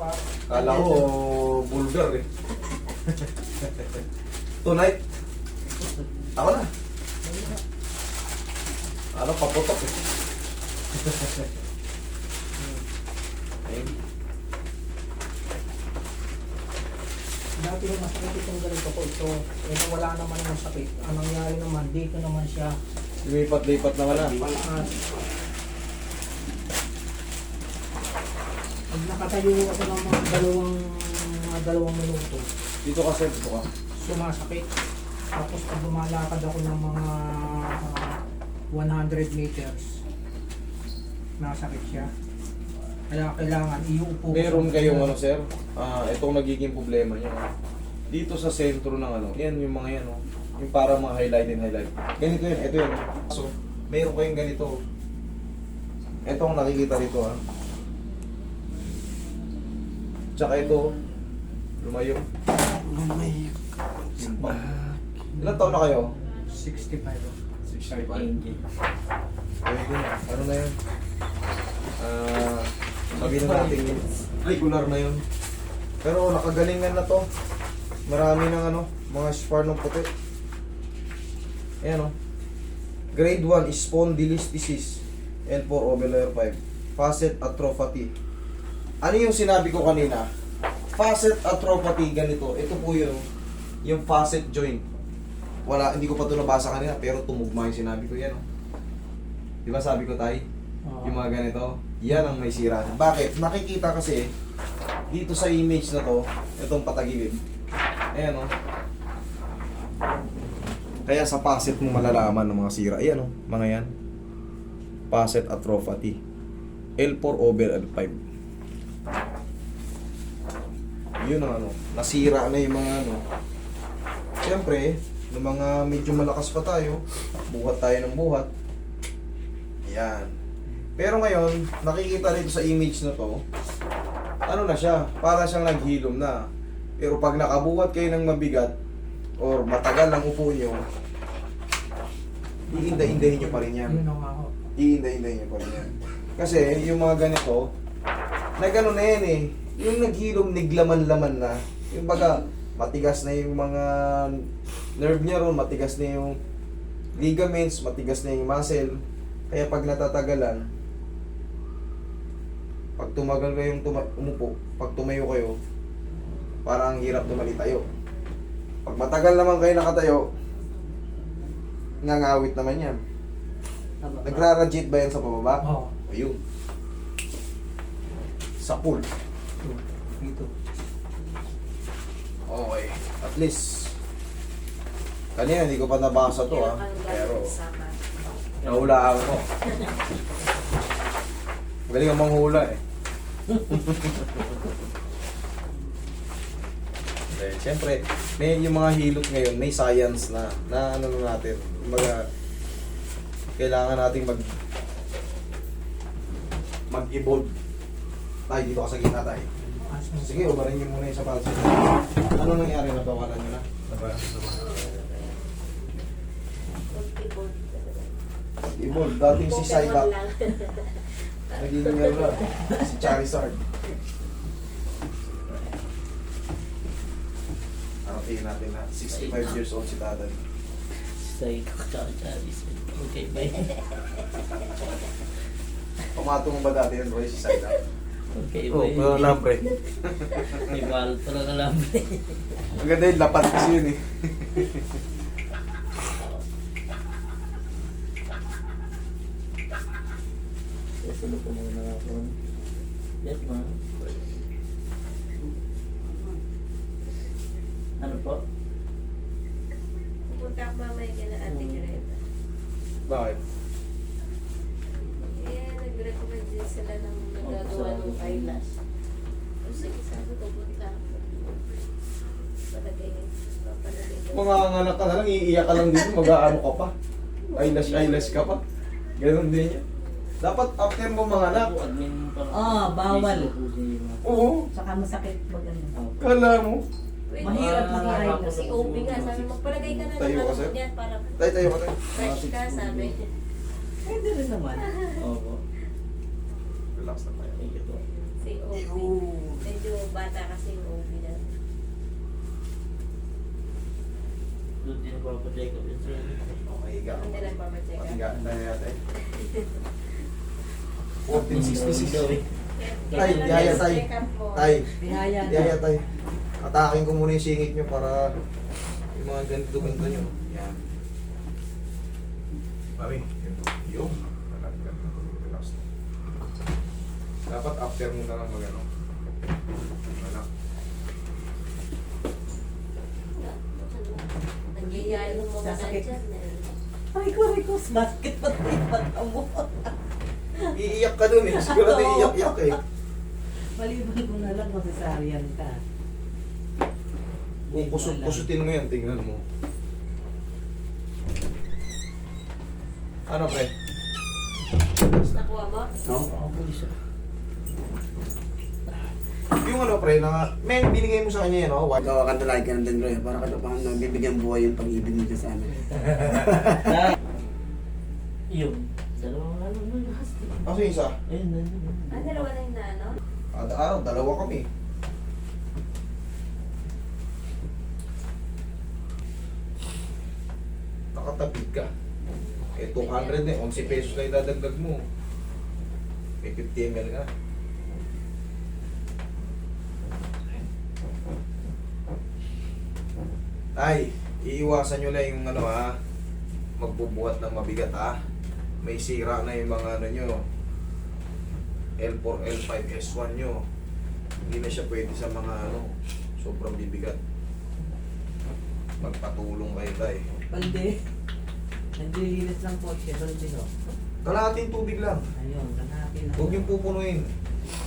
Kala ko, bulgar eh. Tonight. Ako na. Ano, paputok eh. Ayun. Dati yung masakit itong ganito ko ito. Eh, wala naman yung sakit. Ang nangyari naman, dito naman siya. Lumipat-lipat na wala. Malakas. Pag nakatayo ako ng mga dalawang mga dalawang minuto, Dito ka, sir. Dito ka. sumasakit. Tapos pag lumalakad ako ng mga ah, 100 meters, nasakit siya. Kaya kailangan iuupo ko Meron kayong ano, sir? Ah, itong nagiging problema nyo. Dito sa sentro ng ano, yan yung mga yan, oh. Yung para mga highlight and highlight. Ganito yun, ito yun. So, meron kayong ganito. Ito ang nakikita dito, ah. Tsaka ito, lumayo. Lumayo Yung pa. Ilan taon na kayo? 65. oh. 65. Pwede na. Ano na yun? Ah, sabihin na natin yun. Regular na yun. Pero nakagalingan na to. Marami ng ano, mga spar ng puti. Ayan o. Grade 1 is spondylolisthesis. L4 over layer 5. Facet atrophy. Ano yung sinabi ko kanina? Facet atrophy, ganito. Ito po yun. Yung facet joint. Wala, hindi ko pa ito nabasa kanina, pero tumugma yung sinabi ko yan. Oh. Di ba sabi ko tay? Oo. Yung mga ganito, yan ang may sira. Bakit? Nakikita kasi dito sa image na to, itong patagilid. Ayan o. Kaya sa facet mo malalaman ng mga sira. Ayan o, mga yan. Facet atrophy. L4 over L5. Yun ang ano, nasira na yung mga ano. Siyempre, ng mga medyo malakas pa tayo, buhat tayo ng buhat. Ayan. Pero ngayon, nakikita dito sa image na to, ano na siya, para siyang naghilom na. Pero pag nakabuhat kayo ng mabigat, or matagal ang upo nyo, iinda-indahin nyo pa rin yan. Iinda-indahin nyo pa rin yan. Kasi yung mga ganito, na gano'n na yan eh. Yung naghilom, niglaman-laman na. Yung baga, matigas na yung mga nerve niya ron, matigas na yung ligaments, matigas na yung muscle. Kaya pag natatagalan, pag tumagal kayong tuma- umupo, pag tumayo kayo, parang ang hirap tumalitayo. Pag matagal naman kayo nakatayo, ngangawit naman yan. Nagrarajit ba yan sa pababa? Oo. Ayun. Sa pool. Ito. Dito. Okay. At least, kanina hindi ko pa nabasa to ha. Pero, nahulaan ko. Magaling ang manghula eh. Eh, Siyempre, may yung mga hilot ngayon, may science na, na ano na natin. Mga, kailangan nating mag mag-evolve. Tayo dito ka sa gitna mo. Sige, ubarin niyo muna yung sapatos niyo. Ano nangyari? Nabawalan niyo na? Evolve. Dating si Psyduck. Naging ano na, si Charizard. Ano tingin natin na? 65 years old si tatay. Say, kakachari. Okay, bye. Pumatong ba dati yan, Roy, si Psyduck? Okay, Oo, bye. pero lambre. May mahal pala ka lang. Ang ganda yun, lapat kasi yun eh. Susulo ko muna ako. Yes, ma. Ano po? Pupunta ako mamaya kila Ate Greta. Bakit? Din sila ng nagagawa ng eyelash. O sige, sabi ko, punta ako. Palagay, papalagay ko. Mga anak ka na lang, iiyak ka lang dito, mag-aano ka pa. Eyelash, eyelash ka pa. Ganon din yan. Dapat after mo mga anak. Ah, bawal. Oo, Saka masakit pag ano. kala mo. Mahirap Ah, mag-eyelash. Kasi OP nga, sabi magpalagay ka na Tayo ng ka, para Tayo, tayo ka tayo. fresh ka, sabi. Pwede rin naman. Opo relax lang tayo. Si OB. Medyo bata kasi yung OB na. Doon din ako ako Jacob yun siya. Okay, higa ako. Hindi lang pa ma-check. Higa, tayo natin. 1466. Tay, biyaya tay. Tay, biyaya tay. Atakin ko muna yung singit nyo para yung mga ganito ganito nyo. Yan. Mami, yun. Dapat after mo na lang mag-ano. Anak. Nagyayaya mo mga Sasakit. dyan eh. Ay ko, ay ko, basket pa tayo mata mo. Iiyak ka dun eh. Siguro na iiyak-iyak eh. Maliban ko na lang masasarian ka. Kung kusut-kusutin mo yan, tingnan mo. Ano pre? Nakuha mo? Yung ano pre, na, men, binigay mo sa kanya yan, oh. White. Ikaw ang lagi ka ng dendro eh. Para ka pang nagbibigyan buhay yung pag-ibig mo sa amin. Yung, dalawang ano na last. Kasi isa, Ayun, nandun. Ah, dalawa na yung naano? kada araw, dalawa kami. Nakatapid ka. Eh, 200 eh, 11 pesos na idadagdag mo. May 50 ml ka. Ay, iiwasan nyo lang yung ano ha, magbubuhat ng mabigat ha. May sira na yung mga ano nyo, L4, L5, S1 nyo. Hindi na siya pwede sa mga ano, sobrang bibigat. Magpatulong kayo tayo. Balde. Naglilinis lang po siya, balde no. Kalahating tubig lang. Ayun, kanapin na. Huwag yung pupunuin.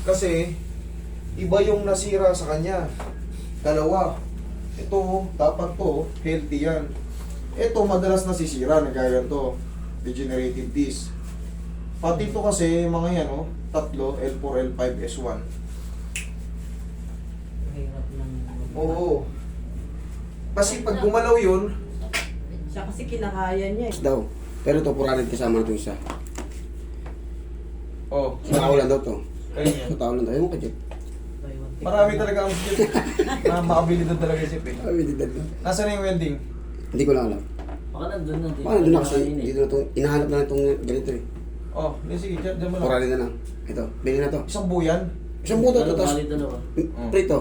Kasi, iba yung nasira sa kanya. Dalawa. Ito, dapat to, healthy yan. Ito, madalas nasisira, nagaya to. Degenerative disc. Pati ito kasi, mga yan, oh, tatlo, L4, L5, S1. Mahirap ng... Oo. Kasi pag gumalaw yun, Siya kasi kinakaya niya eh. daw. Pero ito, puranin kasama na ito isa. oh, Sa tao lang daw to. Sa tao lang daw. Ewan ko dyan. Marami talaga ang skip. Ma makabilidad talaga si Pin. Ay, hindi dad lang. Nasaan na yung welding? Hindi ko lang alam. Baka nandun na. Paano doon na kasi, dito na itong, inahanap na itong ganito eh. Oh, hindi sige, dyan, dyan mo lang. Puranin na lang. Ito, bilhin na to. Isang buyan. Isang buto to, Dalawa, tapos bali dalawa. prito.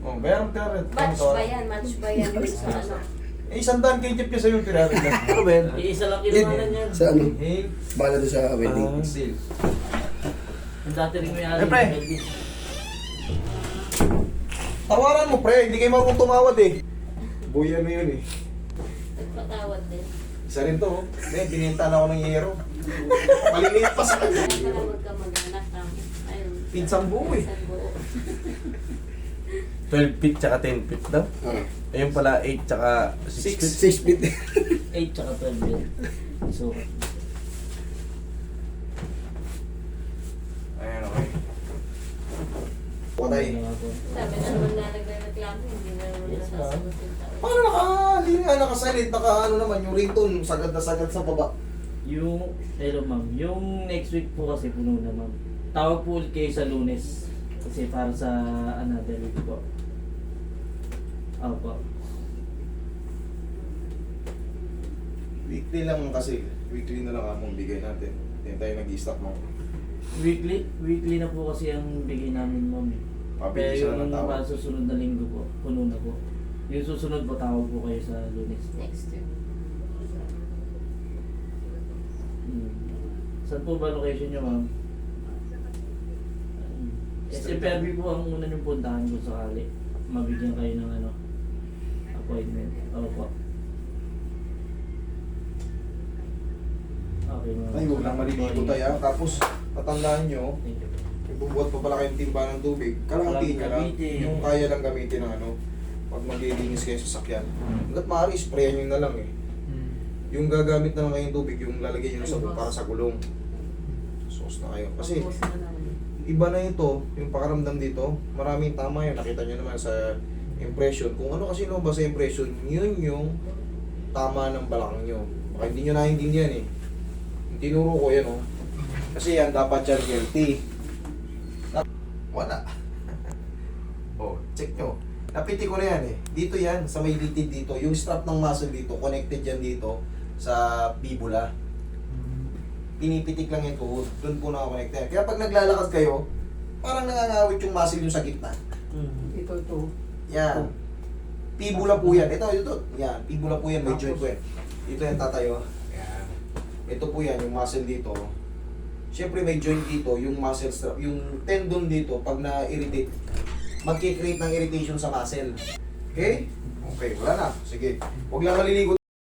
Oh, bayaran ka rin. Match ba yan? Match ba yan sa ano? Eh, isang daan kay Jeff niya sa'yo, tirarin lang. Ano ba yan? Iisa lang kinuhanan niyan. Sa ano, Hey, bala doon sa wedding. ah, seal. Ang dati rin may Eh, alam. pre. Tawaran mo, pre. Hindi kayo marunong tumawad eh. Buyan mo yun eh. Nagpatawad din. Isa rin to. oh. Hindi, bininta na ako ng yero. Maliliit pa sa kanya. Huwag ka mag-anak. Pinsang buo eh. Pinsang buo. 12 feet tsaka 10 feet daw. Ah, Ayun pala 8 tsaka 6 Six. feet. 6 feet. 8 tsaka 12 yun. So, Ayan, okay. Patay. Sabi na naman na nagre-reklamo, hindi na naman nasasagot yung tao. Paano naka, hindi nga nakasalit, naka ano naman, yung ringtone, sagad na sagad sa baba. yung, hello ma'am, yung next week po kasi puno na ma'am. Tawag po ulit kayo sa lunes. Kasi para sa another week po. Opo. Weekly lang kasi, weekly na lang akong bigay natin. Hindi tayo nag-i-stock mo. Weekly, weekly na po kasi ang bigay namin ma'am. eh. Pero Pabilis na ng yung tao. susunod na linggo po, puno na po. Yung susunod po, tawag po kayo sa lunes. Next week. Hmm. Saan po ba location nyo, ma'am? Kasi Perby po ang una niyong puntahan kung sakali. Mabigyan kayo ng ano, appointment. Opo. Okay, ma'am. Ay, huwag lang maliligo tayo. ah. Tapos, tatandaan nyo, Thank you. Ibubuhat pa pala kayong timba ng tubig. Kalahati nyo lang. Gamitin. Yung kaya lang gamitin ng ano, pag maglilinis kayo sa sakyan. Hanggat maaari, sprayan nyo na lang eh. Yung gagamit na lang kayong tubig, yung lalagay nyo na sa para sa gulong. Sauce na kayo. Kasi, iba na ito, yung pakaramdam dito, maraming tama yun. Nakita nyo naman sa impression. Kung ano kasi lumabas sa impression, yun yung tama ng balakang nyo. Baka hindi nyo naiintindihan eh. Yung tinuro ko yan oh. Kasi yan, dapat yan healthy. Wala. oh, check nyo. Napiti ko na yan eh. Dito yan, sa may litid dito. Yung strap ng muscle dito, connected yan dito sa fibula. Pinipitik lang yung tuhod. Doon po nakakonekte yan. Kaya pag naglalakad kayo, parang nangangawit yung muscle yung sa gitna. Ito, ito. Yan. Fibula po yan. Ito, ito. Yan. Fibula po yan. May joint po yan. Dito yan tatayo. Yan. Ito po yan, yung muscle dito. Siyempre may joint dito, yung muscle strap, yung tendon dito, pag na-irritate, magkikreate ng irritation sa muscle. Okay? Okay, wala na. Sige. Huwag lang maliligo